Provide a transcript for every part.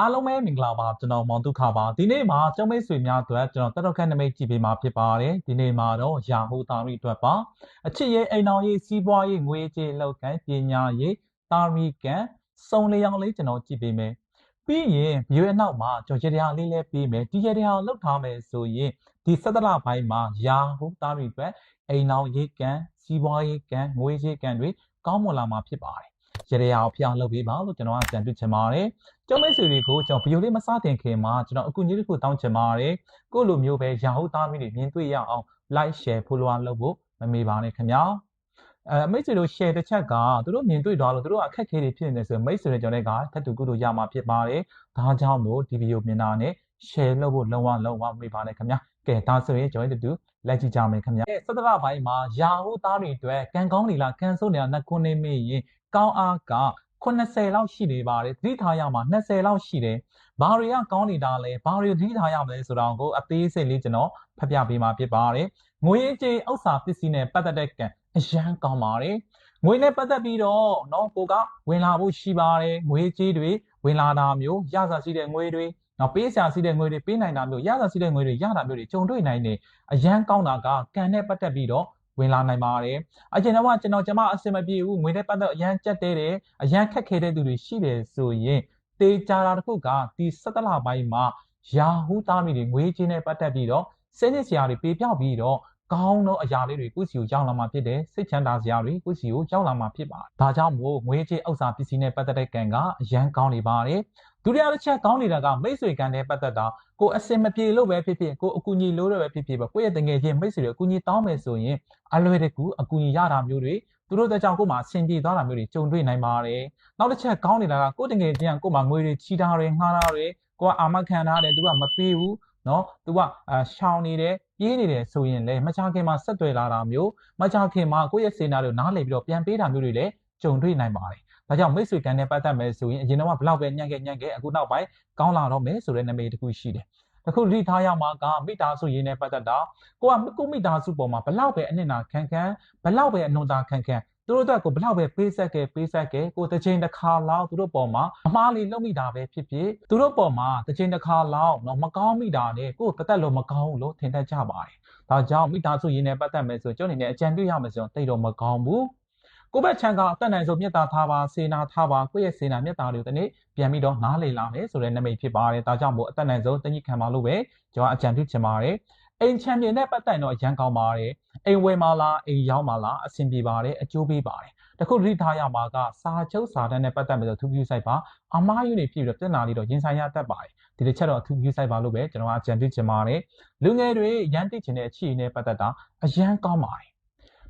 အားလုံးပဲမင်္ဂလာပါကျွန်တော်မောင်ဒုက္ခပါဒီနေ့မှာကျောင်းမိတ်ဆွေများအတွက်ကျွန်တော်တက်တော့ခက်နမိတ်ကြည့်ပေးမှာဖြစ်ပါတယ်ဒီနေ့မှာတော့ရာဟုတာရီအတွက်ပါအချစ်ရဲ့အိမ်တော်ရေးစီးပွားရေးငွေကြေးလောက်ကန်ပညာရေးတာရီကန်စုံလျောင်လေးကျွန်တော်ကြည့်ပေးမယ်ပြီးရင်ဗီဒီယိုရဲ့နောက်မှာကျွန်တော်ရတရားလေးလည်းပေးမယ်ဒီရတရားလောက်ထားမယ်ဆိုရင်ဒီစက်တလပိုင်းမှာရာဟုတာရီအတွက်အိမ်တော်ရေးကန်စီးပွားရေးကန်ငွေကြေးကန်တွေကောင်းမွန်လာမှာဖြစ်ပါတယ်ရတရားကိုဖျောင်းလုပ်ပေးပါလို့ကျွန်တော်ကကြံပြုချင်ပါတယ် ကျောင်းမိတ်ဆွေတွေကိုကျွန်တော်ဗီဒီယိုလေးမစတင်ခင်မှာကျွန်တော်အကူအညီတစ်ခုတောင်းချင်ပါတယ်ကိုလိုမျိုးပဲရာဟုတ်သားမီးတွေမြင်တွေ့ရအောင် like share follow လုပ်ဖို့မမေ့ပါနဲ့ခင်ဗျာအဲမိတ်ဆွေတို့ share တစ်ချက်ကသူတို့မြင်တွေ့သွားလို့သူတို့အခက်အခဲတွေဖြစ်နေတယ်ဆိုရင်မိတ်ဆွေတွေကျွန်တော်တွေကထပ်တူကုတို့ရမှာဖြစ်ပါတယ်ဒါကြောင့်မို့ဒီဗီဒီယိုမြင်တာနဲ့ share လုပ်ဖို့လုံးဝလုံးဝမမေ့ပါနဲ့ခင်ဗျာကဲဒါဆိုရင်ကျွန်တော်တို့လိုက်ကြည့်ကြမယ်ခင်ဗျာအဲစသရပိုင်းမှာရာဟုတ်သားတွေအတွက်ကံကောင်းနေလားကံဆိုးနေတာနှစ်ခုနေမေးရင်ကောင်းအားက 80လောက်ရှိနေပါတယ်သတိထားရမှာ20လောက်ရှိတယ်ဘာတွေကကောင်းနေတာလဲဘာတွေသတိထားရမလဲဆိုတော့ကိုအသေးစိတ်လေးကျွန်တော်ဖတ်ပြပေးမှာဖြစ်ပါတယ်ငွေကြေးဥစ္စာပစ္စည်းနဲ့ပတ်သက်တဲ့ကံအရန်ကောင်းပါတယ်ငွေနဲ့ပတ်သက်ပြီးတော့เนาะကိုကဝင်လာဖို့ရှိပါတယ်ငွေကြေးတွေဝင်လာတာမျိုးရစာရှိတဲ့ငွေတွေနော်ပေးစာရှိတဲ့ငွေတွေပေးနိုင်တာမျိုးရစာရှိတဲ့ငွေတွေရတာမျိုးတွေကြုံတွေ့နိုင်နေအရန်ကောင်းတာကကံနဲ့ပတ်သက်ပြီးတော့ ဝင်လာနိုင်ပါတယ်အကျဉ်းတော့ကျွန်တော်ကျမအစင်မပြေဘူးငွေနဲ့ပတ်သက်အရန်ကြက်တဲတယ်အရန်ခက်ခဲတဲ့သူတွေရှိတယ်ဆိုရင်တေချာတာတစ်ခုကဒီ17လပိုင်းမှာယာဟူးသားမိတွေငွေချင်းနဲ့ပတ်သက်ပြီးတော့စနစ်စရာတွေပေးပြောက်ပြီးတော့ ကောင်းသောအရာလေးတွေကုစီကိုရောက်လာမှာဖြစ်တယ်စိတ်ချမ်းသာစရာတွေကုစီကိုရောက်လာမှာဖြစ်ပါတယ်ဒါကြောင့်မို့ငွေကြေးဥစ္စာပစ္စည်းနဲ့ပတ်သက်တဲ့ကံကအရန်ကောင်းနေပါတယ်ဒုတိယတစ်ချက်ကောင်းနေတာကမိတ်ဆွေကံနဲ့ပတ်သက်တာကိုအစင်မပြေလို့ပဲဖြစ်ဖြစ်ကိုအကူအညီလိုတော့ပဲဖြစ်ဖြစ်ပဲကိုယ့်ရဲ့တငယ်ချင်းမိတ်ဆွေတွေအကူအညီတောင်းမယ်ဆိုရင်အလွယ်တကူအကူအညီရတာမျိုးတွေသူတို့တဲ့ကြောင့်ကိုမှအဆင်ပြေသွားတာမျိုးတွေကြုံတွေ့နိုင်ပါတယ်နောက်တစ်ချက်ကောင်းနေတာကကိုတငယ်ချင်းကကိုမှငွေတွေချီတာတွေငှားတာတွေကိုကအာမခံထားတယ်သူကမပေးဘူး နော်သူကအာရှောင်းနေတယ်ပြေးနေတယ်ဆိုရင်လည်းမချခင်မှာဆက်သွယ်လာတာမျိုးမချခင်မှာကိုယ့်ရဲ့စေနာတွေကိုနားလည်ပြီးတော့ပြန်ပေးတာမျိုးတွေလည်းကြုံတွေ့နိုင်ပါတယ်ဒါကြောင့်မိတ်ဆွေကန်နဲ့ပတ်သက်မယ်ဆိုရင်အရင်တော့ဘလောက်ပဲညံ့ခဲ့ညံ့ခဲ့အခုနောက်ပိုင်းကောင်းလာတော့မယ်ဆိုတဲ့နာမည်တစ်ခုရှိတယ်။အခုလိထားရမှာကမိသားစုရင်းနဲ့ပတ်သက်တာကိုကကိုမိသားစုပေါ်မှာဘလောက်ပဲအနစ်နာခံခံဘလောက်ပဲအနွန်တာခံခံသူတို့အတွက်ကိုဘလောက်ပဲပေးဆက်ခဲ့ပေးဆက်ခဲ့ကိုတစ်ချိန်တစ်ခါလောက်သူတို့ပေါ်မှာအမားလေးလုပ်မိတာပဲဖြစ်ဖြစ်သူတို့ပေါ်မှာတစ်ချိန်တစ်ခါလောက်တော့မကောင်းမိတာနဲ့ကိုတသက်လို့မကောင်းဘူးလို့ထင်တတ်ကြပါတယ်။ဒါကြောင့်မိသားစုရင်းနဲ့ပတ်သက်မယ်ဆိုကျွန်တော်အနေနဲ့အကြံပြုရမယ်ဆိုရင်တိတ်တော့မကောင်းဘူး။ကိုယ့်ဘက်ချမ်းကအသက်နိုင်ဆုံးမေတ္တာထားပါစေနာထားပါကိုယ့်ရဲ့စေနာမေတ္တာတွေကိုတနေ့ပြန်ပြီးတော့နားလည်လာမယ်ဆိုတဲ့နမိတ်ဖြစ်ပါတယ်ဒါကြောင့်မို့အသက်နိုင်ဆုံးတညှိခံပါလို့ပဲကျွန်တော်အကြံပြုချင်ပါတယ် အိမ်ချမ်းမြေနဲ့ပတ်သက်တော့ရန်ကောင်းပါတယ်အိမ်ဝယ်မှာလားအိမ်ရောက်မှာလားအဆင်ပြေပါတယ်အကျိုးပေးပါတယ်တခုရိထားရမှာကစာချုပ်စာတမ်းနဲ့ပတ်သက်ပြီးတော့သူပြုဆိုင်ပါအမားယူနေဖြစ်ပြီးတော့တက်နာလေးတော့ရင်ဆိုင်ရတတ်ပါတယ်ဒီတစ်ချက်တော့အထူးပြုဆိုင်ပါလို့ပဲကျွန်တော်အကြံပြုချင်ပါတယ်လူငယ်တွေရန်တိချင်တဲ့အခြေအနေနဲ့ပတ်သက်တာအရန်ကောင်းပါတယ်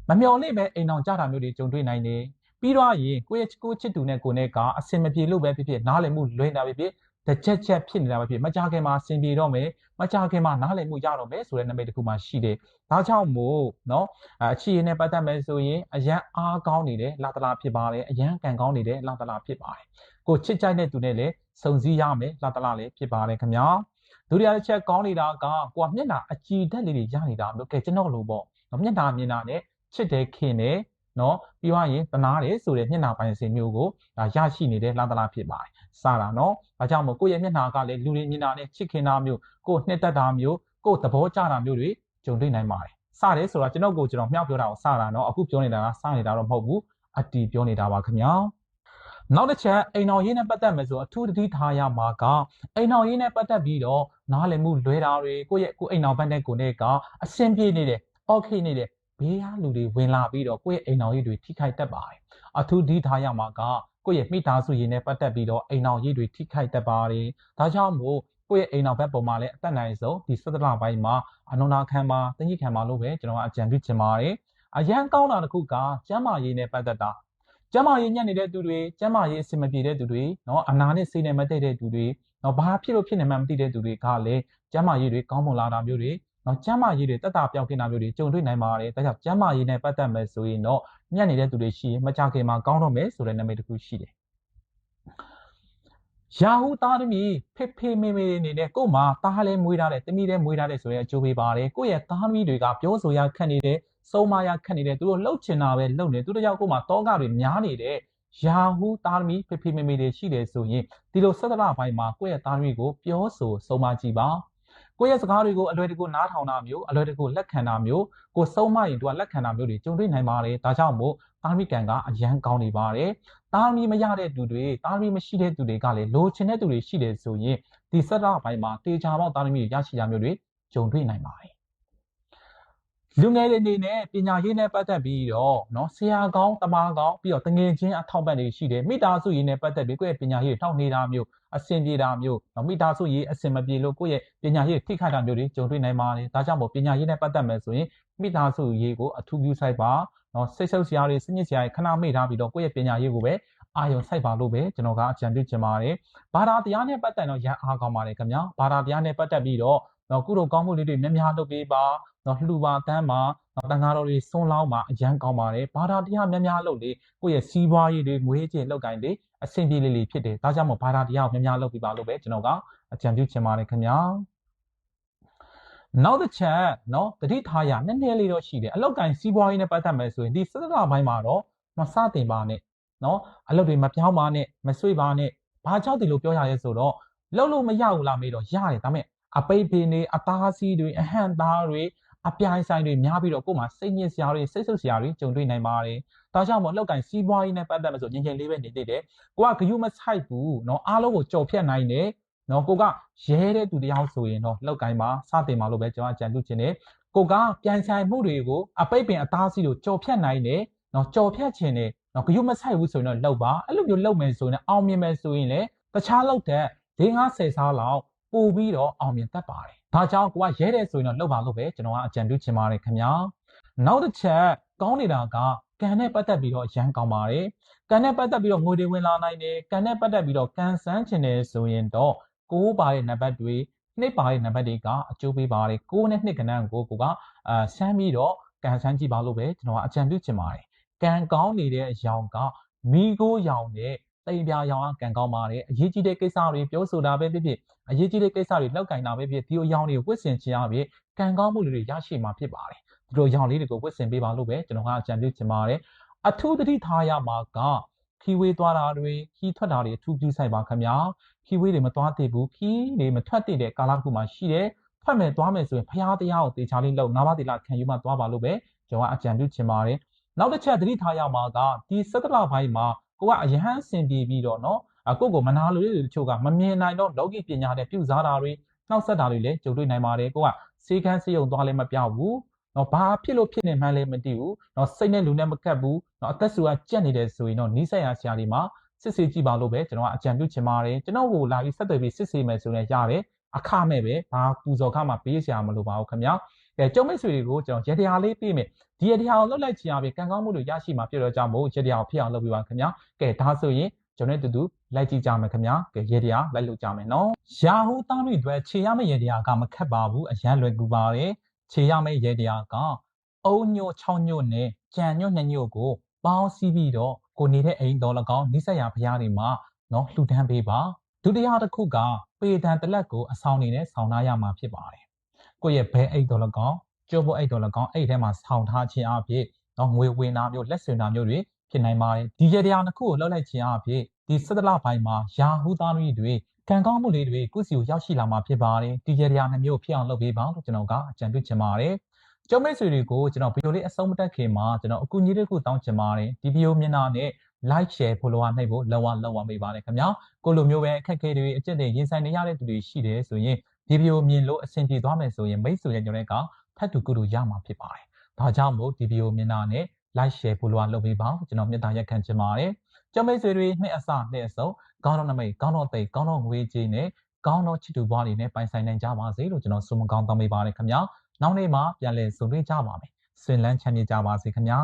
မမျော်လင့်ပဲအိမ်အောင်ကြတာမျိုးတွေကြုံတွေ့နိုင်တယ်ပြီးတော့ရင်ကိုယ့်ရဲ့ကိုချစ်သူနဲ့ကိုနဲ့ကအစင်မပြေလို့ပဲဖြစ်ဖြစ်နားလည်မှုလွင်တာပဲဖြစ်တစ် တကြက်ချက်ဖြစ်နေတာပဲဖြစ်မကြခင်မှာစင်ပြေတော့မယ်မကြခင်မှာနားလည်မှုရတော့မယ်ဆိုတဲ့နာမည်တစ်ခုမှရှိတယ်ဒါကြောင့်မို့နော်အချီရင်းနဲ့ပတ်သက်မယ်ဆိုရင်အရန်အားကောင်းနေတယ်လာတလာဖြစ်ပါလေအရန်ကန်ကောင်းနေတယ်လာတလာဖြစ်ပါတယ်ကိုချစ်ကြိုက်တဲ့သူနဲ့လည်းစုံစည်းရမယ်လာတလာလည်းဖြစ်ပါတယ်ခင်ဗျာဒုတိယတစ်ချက်ကောင်းနေတာကကိုကမျက်နှာအကြည်ဓာတ်လေးတွေရနေတာမျိုးကဲကျွန်တော်လိုပေါ့မျက်နှာမြင်တာနဲ့ချစ်တယ်ခင်တယ်နော်ပြီးွားရင်တနာတယ်ဆိုတဲ့မျက်နှာပိုင်းစင်မျိုးကိုဒါရရှိနေတဲ့လာတလာဖြစ်ပါတယ် စတာနော်ဒါကြောင့်မို့ကိုယ့်ရဲ့မျက်နှာကလည်းလူတွေမြင်တာနဲ့ချစ်ခင်တာမျိုးကိုယ်နှစ်သက်တာမျိုးကိုယ်သဘောကျတာမျိုးတွေကြုံတွေ့နိုင်ပါတယ်စတယ်ဆိုတော့ကျွန်တော်ကိုကျွန်တော်မြောက်ပြောတာကိုစတာနော်အခုပြောနေတာကစနေတာတော့မဟုတ်ဘူးအတီပြောနေတာပါခင်ဗျာနောက်တစ်ချက်အိမ်တော်ရေးနဲ့ပတ်သက်မယ်ဆိုအထူးတတိထားရမှာကအိမ်တော်ရေးနဲ့ပတ်သက်ပြီးတော့နားလည်မှုလွဲတာတွေကိုယ့်ရဲ့ကိုယ်အိမ်တော်ဘက်နဲ့ကိုယ်နဲ့ကအဆင်ပြေနေတယ်။ okay နေတယ်ဘေးကလူတွေဝင်လာပြီးတော့ကိုယ့်ရဲ့အိမ်တော်ရေးတွေထိခိုက်တတ်ပါတယ်အထူးဒီထားရမှာက ကိုယ့်ရဲ့မိသားစုရင်းနဲ့ပတ်သက်ပြီးတော့အိမ်အောင်ရေးတွေထိခိုက်တတ်ပါတယ်။ဒါကြောင့်မို့ကိုယ့်ရဲ့အိမ်အောင်ဘက်ပေါ်မှာလည်းအသက်နိုင်ဆုံးဒီ၁၇လပိုင်းမှာအနုနာခံမှာတညိခံမှာလို့ပဲကျွန်တော်ကအကြံပြုချင်ပါတယ်။အရန်ကောင်းတာတစ်ခုကကျမ်းမာရေးနဲ့ပတ်သက်တာကျမ်းမာရေးညံ့နေတဲ့သူတွေကျမ်းမာရေးအဆင်မပြေတဲ့သူတွေနော်အနာနဲ့စိတ်နဲ့မတည့်တဲ့သူတွေနော်ဘာဖြစ်လို့ဖြစ်နေမှမသိတဲ့သူတွေကလည်းကျမ်းမာရေးတွေကောင်းမွန်လာတာမျိုးတွေ နော်ကျမ်းမာရေးတွေတက်တာပြောင်းခင်တာမျိုးတွေကြုံတွေ့နိုင်ပါတယ်ဒါကြောင့်ကျမ်းမာရေးနဲ့ပတ်သက်မယ်ဆိုရင်တော့ညံ့နေတဲ့သူတွေရှိရင်မကြခင်မှာကောင်းတော့မယ်ဆိုတဲ့နာမည်တစ်ခုရှိတယ်ယာဟုသားသမီးဖေဖေမေမေအနေနဲ့ကို့မှာသားလဲမွေးထားတယ်သမီးလဲမွေးထားတယ်ဆိုရင်အကျိုးပေးပါတယ်ကိုယ့်ရဲ့သားသမီးတွေကပြောဆိုရခက်နေတယ်စုံမရခက်နေတယ်သူတို့လှုပ်ချင်တာပဲလှုပ်နေသူတို့ကြောင့်ကို့မှာတောကတွေများနေတယ်ယာဟုသားသမီးဖေဖေမေမေတွေရှိတယ်ဆိုရင်ဒီလိုဆက်သလပိုင်းမှာကိုယ့်ရဲ့သားသမီးကိုပြောဆိုဆုံးမကြည့်ပါ ကိုယ့်ရဲ့စကားတွေကိုအလွယ်တကူနားထောင်တာမျိုးအလွယ်တကူလက်ခံတာမျိုးကိုဆုံးမရင်သူကလက်ခံတာမျိုးတွေကြုံတွေ့နိုင်ပါတယ်ဒါကြောင့်မို့သားသမီးကံကအရန်ကောင်းနေပါတယ်သားသမီးမရတဲ့သူတွေသားသမီးမရှိတဲ့သူတွေကလည်းလိုချင်တဲ့သူတွေရှိတယ်ဆိုရင်ဒီဆက်သလပိုင်းမှာတေချာပေါက်သားသမီးရရှိရမျိုးတွေကြုံတွေ့နိုင်ပါတယ် လူငယ်တွေအနေနဲ့ပညာရေးနဲ့ပတ်သက်ပြီးတော့เนาะဆရာကောင်းတမကောင်းပြီးတော့တငယ်ချင်းအထောက်ပံ့တွေရှိတယ်မိသားစုရေးနဲ့ပတ်သက်ပြီးကိုယ့်ရဲ့ပညာရေးနှောင့်နှေးတာမျိုးအဆင်ပြေတာမျိုးเนาะမိသားစုရေးအဆင်မပြေလို့ကိုယ့်ရဲ့ပညာရေးထိခိုက်တာမျိုးတွေကြုံတွေ့နိုင်ပါတယ်ဒါကြောင့်မို့ပညာရေးနဲ့ပတ်သက်မယ်ဆိုရင်မိသားစုရေးကိုအထူးပြုဆိုင်ပါเนาะစိတ်ဆုပ်စရာတွေစနစ်စရာတွေခဏမေ့ထားပြီးတော့ကိုယ့်ရဲ့ပညာရေးကိုပဲအာယုံစိုက်ပါလို့ပဲကျွန်တော်ကအကြံပြုချင်ပါတယ်ဘာသာတရားနဲ့ပတ်သက်တော့ရန်အားကောင်းပါတယ်ခင်ဗျာဘာသာတရားနဲ့ပတ်သက်ပြီးတော့ နော်ကုတော်ကောင်းမှုလေးတွေများများလုပ်ပေးပါနော်လှူပါတန်းပါနော်တန်ခါတော်တွေဆွန်းလောင်းပါအရန်ကောင်းပါတယ်ဘာသာတရားများများလုပ်လေကိုယ့်ရဲ့စီးပွားရေးတွေငွေကြေးလောက်ကင်တွေအဆင်ပြေလေးလေးဖြစ်တယ်ဒါကြောင့်မို့ဘာသာတရားကိုများများလုပ်ပေးပါလို့ပဲကျွန်တော်ကအကြံပြုချင်ပါတယ်ခင်ဗျာနောက်တစ်ချက်နော်တတိထားရနည်းနည်းလေးတော့ရှိတယ်အလောက်ကင်စီးပွားရေးနဲ့ပတ်သက်မယ်ဆိုရင်ဒီစသကဘိုင်းမှာတော့မစတင်ပါနဲ့နော်အလုပ်တွေမပြောင်းပါနဲ့မဆွေးပါနဲ့ဘာကြောင့်ဒီလိုပြောရလဲဆိုတော့လှုပ်လို့မရဘူးလားမေးတော့ရတယ်ဒါပေမဲ့ အပိတ်ပင်တွေအသားစီးတွေအဟန့်သားတွေအပြိုင်ဆိုင်တွေများပြီးတော့ကိုယ်မှာစိတ်ညစ်စရာတွေစိတ်ဆုပ်စရာတွေကြုံတွေ့နိုင်ပါတယ်။ဒါကြောင့်မို့လောက်ကင်စီးပွားရေးနဲ့ပတ်သက်လို့ဆိုငင်ငယ်လေးပဲနေသေးတယ်။ကိုကဂယုမဆိုင်ဘူးเนาะအားလုံးကိုကြော်ဖြတ်နိုင်တယ်။เนาะကိုကရဲတဲ့သူတယောက်ဆိုရင်တော့လောက်ကင်မှာစတင်မှာလို့ပဲကျွန်တော်အကြံပြုချင်တယ်။ကိုကပြိုင်ဆိုင်မှုတွေကိုအပိတ်ပင်အသားစီးကိုကြော်ဖြတ်နိုင်တယ်။เนาะကြော်ဖြတ်ခြင်းနဲ့เนาะဂယုမဆိုင်ဘူးဆိုရင်တော့လောက်ပါအဲ့လိုမျိုးလောက်မယ်ဆိုရင်အောင်မြင်မယ်ဆိုရင်လည်းတခြားလောက်တဲ့၄50စားလောက် ပို့ပြီးတော့အောင်မြင်တတ်ပါတယ်။ဒါကြောင့်ကိုကရဲတယ်ဆိုရင်တော့လှုပ်ပါလို့ပဲကျွန်တော်ကအကြံပြုချင်ပါတယ်ခင်ဗျာ။နောက်တစ်ချက်ကောင်းနေတာကကံနဲ့ပတ်သက်ပြီးတော့ရမ်းကောင်းပါတယ်။ကံနဲ့ပတ်သက်ပြီးတော့ငွေတွေဝင်လာနိုင်တယ်။ကံနဲ့ပတ်သက်ပြီးတော့ကံစမ်းချင်တယ်ဆိုရင်တော့ကိုးပါတဲ့နံပါတ်တွေနှစ်ပါတဲ့နံပါတ်တွေကအကျိုးပေးပါတယ်။ကိုးနဲ့နှစ်ကဏ္ဍကိုကိုကအာဆမ်းပြီးတော့ကံစမ်းကြည့်ပါလို့ပဲကျွန်တော်ကအကြံပြုချင်ပါတယ်။ကံကောင်းနေတဲ့အရောင်ကမိကိုရောင်တဲ့ တိမ်ပြာရောင်ကံကောင်းပါတယ်အရေးကြီးတဲ့ကိစ္စတွေပြောဆိုတာပဲဖြစ်ဖြစ်အရေးကြီးတဲ့ကိစ္စတွေလောက်ကင်တာပဲဖြစ်ဒီအရောင်တွေကိုဝတ်ဆင်ခြင်းအပြင်ကံကောင်းမှုတွေရရှိမှာဖြစ်ပါတယ်ဒီလိုရောင်လေးတွေကိုဝတ်ဆင်ပေးပါလို့ပဲကျွန်တော်ကအကြံပြုချင်ပါတယ်အထူးသတိထားရမှာကခီဝေးသွားတာတွေခီးထွက်တာတွေအထူးပြုဆိုင်ပါခင်ဗျာခီဝေးတွေမသွားသေးဘူးခီးတွေမထွက်သေးတဲ့ကာလတစ်ခုမှရှိတယ်ထွက်မယ်သွားမယ်ဆိုရင်ဖရားတရားကိုတေချာလေးလုပ်ငါးပါးတိလခံယူမှသွားပါလို့ပဲကျွန်တော်ကအကြံပြုချင်ပါတယ်နောက်တစ်ချက်သတိထားရမှာကဒီစက်တလပိုင်းမှာ ကိုကအယဟန်စင်ပြေပြီးတော့နော်ကိုကိုမနာလိုတဲ့တချို့ကမမြင်နိုင်တော့လောကီပညာနဲ့ပြုစားတာတွေနှောက်ဆက်တာတွေလည်းကြုံတွေ့နိုင်ပါတယ်ကိုကစေခန်းစေယုံသွားလည်းမပြောက်ဘူးနော်ဘာဖြစ်လို့ဖြစ်နေမှန်းလည်းမသိဘူးနော်စိတ်နဲ့လူနဲ့မကပ်ဘူးနော်အသက်ဆူကကြက်နေတယ်ဆိုရင်တော့နီးစက်ရဆရာတွေမှာစစ်ဆေးကြည့်ပါလို့ပဲကျွန်တော်ကအကြံပြုချင်ပါတယ်ကျွန်တော်ကိုလာပြီးဆက်သွယ်ပြီးစစ်ဆေးမယ်ဆိုရင်ရတယ်အခမဲ့ပဲဘာပူဇော်ခမှပေးဆရာမလိုပါဘူးခင်ဗျာ ကဲကျုံမိတ်ဆွေတွေကိုကျွန်တော်ရတရားလေးပေးမယ်ဒီရတရားကိုလှုပ်လိုက်ချင်ရပြီကံကောင်းမှုတွေရရှိမှာဖြစ်တော့ကြောင့်မို့ရတရားကိုဖြစ်အောင်လုပ်ပြပါခင်ဗျာကဲဒါဆိုရင်ကျွန်တော်တို့တူလိုက်ကြည့်ကြမယ်ခင်ဗျာကဲရေတရားလိုက်လုပ်ကြမယ်နော်ရာဟုသားတွေအတွက်ခြေရမယ့်ရေတရားကမခက်ပါဘူးအရန်လွယ်ကူပါတယ်ခြေရမယ့်ရေတရားကအုံညို6ညိုနဲ့ကြံညို2ညိုကိုပေါင်းစည်းပြီးတော့ကိုနေတဲ့အိမ်တော်၎င်းနိစ္စရာဘုရားတွေမှာနော်လှူဒန်းပေးပါဒုတိယတစ်ခုကပေတံတလက်ကိုအဆောင်နေနဲ့ဆောင်းထားရမှာဖြစ်ပါတယ် ကိုယ့်ရဲ့ဘဲအိတ်တော်၎င်းကျိုးဖို့အိတ်တော်၎င်းအိတ်ထဲမှာဆောင်းထားခြင်းအဖြစ်နော်ငွေဝင်တာမျိုးလက်ဆွေတာမျိုးတွေဖြစ်နိုင်ပါတယ်ဒီရတရားတစ်ခုကိုလှုပ်လိုက်ခြင်းအဖြစ်ဒီစက်တလပိုင်းမှာယာဟုသားတွေတွေကံကောင်းမှုလေးတွေကုစီကိုရောက်ရှိလာမှာဖြစ်ပါတယ်ဒီရတရားနှမျိုးဖြစ်အောင်လုပ်ပေးပါလို့ကျွန်တော်ကအကြံပြုချင်ပါတယ်ကျောင်းမိတ်ဆွေတွေကိုကျွန်တော်ဗီဒီယိုလေးအဆုံးမတက်ခင်မှာကျွန်တော်အကူအညီလေးခုတောင်းချင်ပါတယ်ဒီဗီဒီယိုမျက်နှာနဲ့ like share follow နှိပ်ဖို့လောဝလောဝပေးပါတယ်ခင်ဗျာကိုလိုမျိုးပဲအခက်အခဲတွေအကျင့်တွေရင်ဆိုင်နေရတဲ့သူတွေရှိတယ်ဆိုရင် ဒီဗီဒီယိုမြင်လို့အဆင်ပြေသွားမယ်ဆိုရင်မိတ်ဆွေရဲ့ညွှန်တဲ့ကဖတ်သူကုတူရမှာဖြစ်ပါတယ်ဒါကြောင့်မို့ဒီဗီဒီယိုမျက်နှာနဲ့ like share follow လုပ်ပေးပါကျွန်တော်မြတ်တာရက်ခံချင်ပါတယ်ကျောင်းမိတ်ဆွေတွေနှစ်အစနှစ်အစုံကောင်းတော့နမိတ်ကောင်းတော့သိကောင်းတော့ငွေကြေးနဲ့ကောင်းတော့ချစ်သူဘွားတွေနဲ့ပိုင်ဆိုင်နိုင်ကြပါစေလို့ကျွန်တော်ဆုမကောင်းတောင်းပေးပါတယ်ခင်ဗျာနောက်နေ့မှပြန်လည်ဆုံတွေ့ကြပါမယ်ဆွေလန်းချမ်းမြေ့ကြပါစေခင်ဗျာ